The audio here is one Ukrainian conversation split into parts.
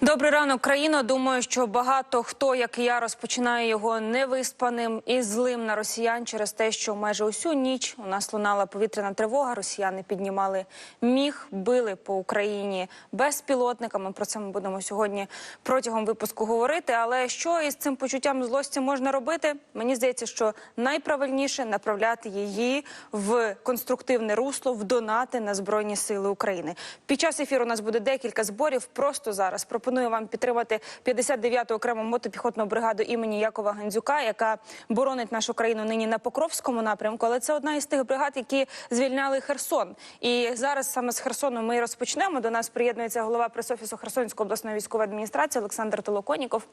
Добрий ранок, країно. Думаю, що багато хто, як і я, розпочинає його невиспаним і злим на росіян через те, що майже усю ніч у нас лунала повітряна тривога. Росіяни піднімали міг, били по Україні безпілотниками. Про це ми будемо сьогодні протягом випуску говорити. Але що із цим почуттям злості можна робити? Мені здається, що найправильніше направляти її в конструктивне русло, в донати на збройні сили України. Під час ефіру у нас буде декілька зборів. Просто зараз пропоную вам підтримати 59-ту окрему мотопіхотну бригаду імені Якова Гандзюка, яка боронить нашу країну нині на Покровському напрямку. Але це одна із тих бригад, які звільняли Херсон. І зараз саме з Херсону ми розпочнемо. До нас приєднується голова пресофісу Херсонської обласної військової адміністрації Олександр Толоконіков.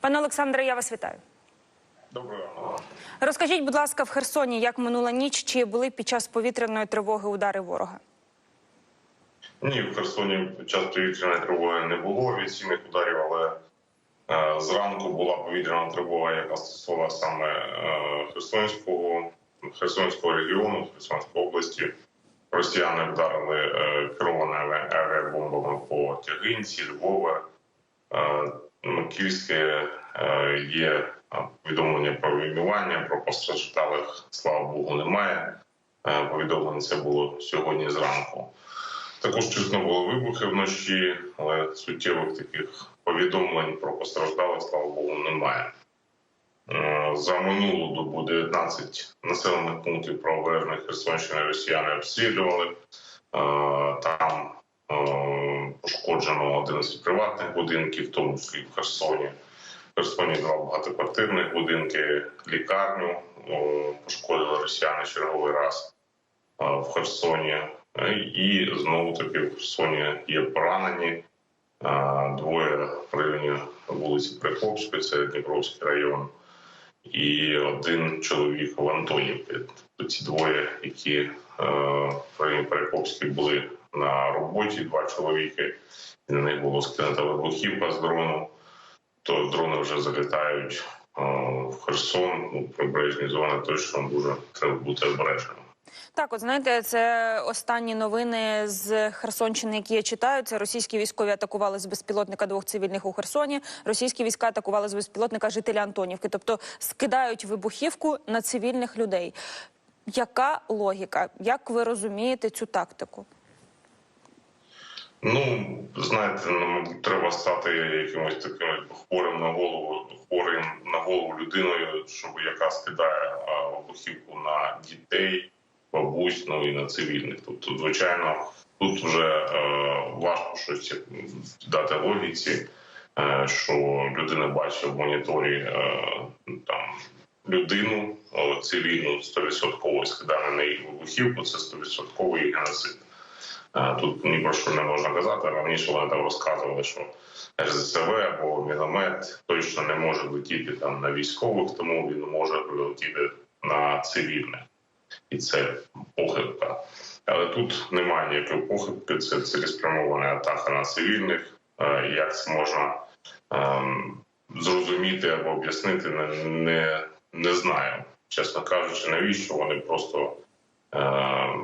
Пане Олександре, я вас вітаю. Доброго. Розкажіть, будь ласка, в Херсоні, як минула ніч, чи були під час повітряної тривоги удари ворога? Ні, в Херсоні під час повітряної тривоги не було відсільних ударів, але е, зранку була повітряна тривога, яка стосувала саме е, Херсонського, Херсонського регіону, Херсонської області. Росіяни вдарили е, керованими авіабомбами по Тягинці, Львове, Маківське. Є повідомлення про руйнування, про постраждалих, слава Богу, немає. Повідомлення це було сьогодні зранку. Також чутно було вибухи вночі, але суттєвих таких повідомлень про постраждалих, слава Богу, немає. Е, За минулу добу 19 населених пунктів правобережної Херсонщини росіяни обстрілювали. Е, Там е, пошкоджено 11 приватних будинків, в тому числі в Херсоні. В Херсоні два багатоквартирних будинки, лікарню пошкодили росіяни черговий раз в Херсоні. Е, І знову таки в Херсоні є поранені. Е, Двоє в районі вулиці Прихопської, це Дніпровський район, і один чоловік в Антонівці. Ці двоє, які е, в районі Перекопської були на роботі, два чоловіки, і на них було скинута вибухівка з дрону. То дрони вже залітають в Херсон, ну, прибережні зони, точно дуже треба бути обережним. Так, от знаєте, це останні новини з Херсонщини, які я читаю. Це російські військові атакували з безпілотника двох цивільних у Херсоні. Російські війська атакували з безпілотника жителя Антонівки, тобто скидають вибухівку на цивільних людей. Яка логіка? Як ви розумієте цю тактику? Ну, знаєте, нам треба стати якимось таким хворим на голову, хворим на голову людиною, щоб яка скидає вибухівку на дітей, бабусь, ну і на цивільних. Тобто, звичайно, тут вже е, важко щось дати логіці, е, що людина бачить в моніторі е, там людину цивільну 100% скидає на неї вибухівку, це 100% геноцид. Е, Тут ні про що не можна казати. Раніше вони там розказували, що РЗСВ або міномет точно не може летіти там на військових, тому він може прилетіти на цивільне, і це похибка. Але тут немає ніякої похибки. Це цілеспрямована атака на цивільних. Е, Як це можна ем, зрозуміти або об'яснити, не, не, не знаю. Чесно кажучи, навіщо вони просто е,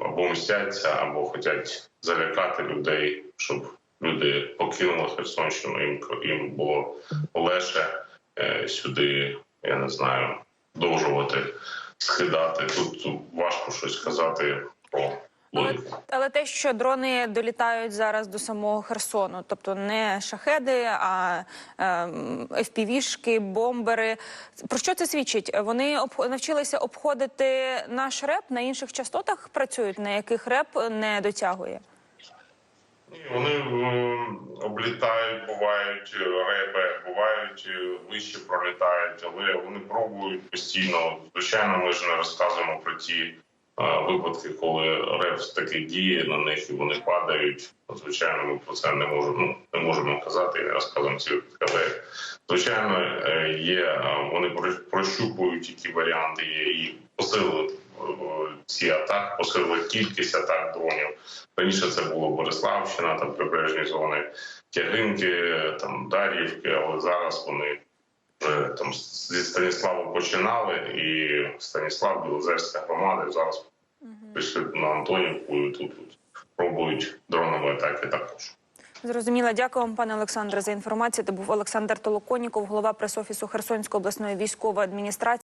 або мстяться, або хочуть залякати людей, щоб люди покинули Херсонщину. Їм їм було легше е, сюди, я не знаю, продовжувати скидати. Тут, важко щось казати про Але, але те, що дрони долітають зараз до самого Херсону, тобто не шахеди, а ем, FPV-шки, бомбери. Про що це свідчить? Вони обх- навчилися обходити наш реп на інших частотах працюють, на яких реп не дотягує. Ні, вони е, облітають, бувають е, реби, бувають е, вище пролітають, але вони пробують постійно. Звичайно, ми ж не розказуємо про ті е, випадки, коли реп таки діє на них і вони падають. Звичайно, ми про це не можемо ну, не можемо казати і не розказуємо ці випадки. Звичайно, є вони прощупують, які варіанти є, і посилили е, ці атаки, посилили кількість атак дронів. Раніше це було Бориславщина, там прибережні зони Тягинки, там Дар'ївки, але зараз вони вже там зі Станіславу починали, і Станіслав, Білозерська громада зараз прийшли на Антонівку і тут, тут пробують дронові атаки також. Зрозуміла. Дякую вам, пане Олександре, за інформацію. Це був Олександр Толоконіков, голова пресофісу Херсонської обласної військової адміністрації.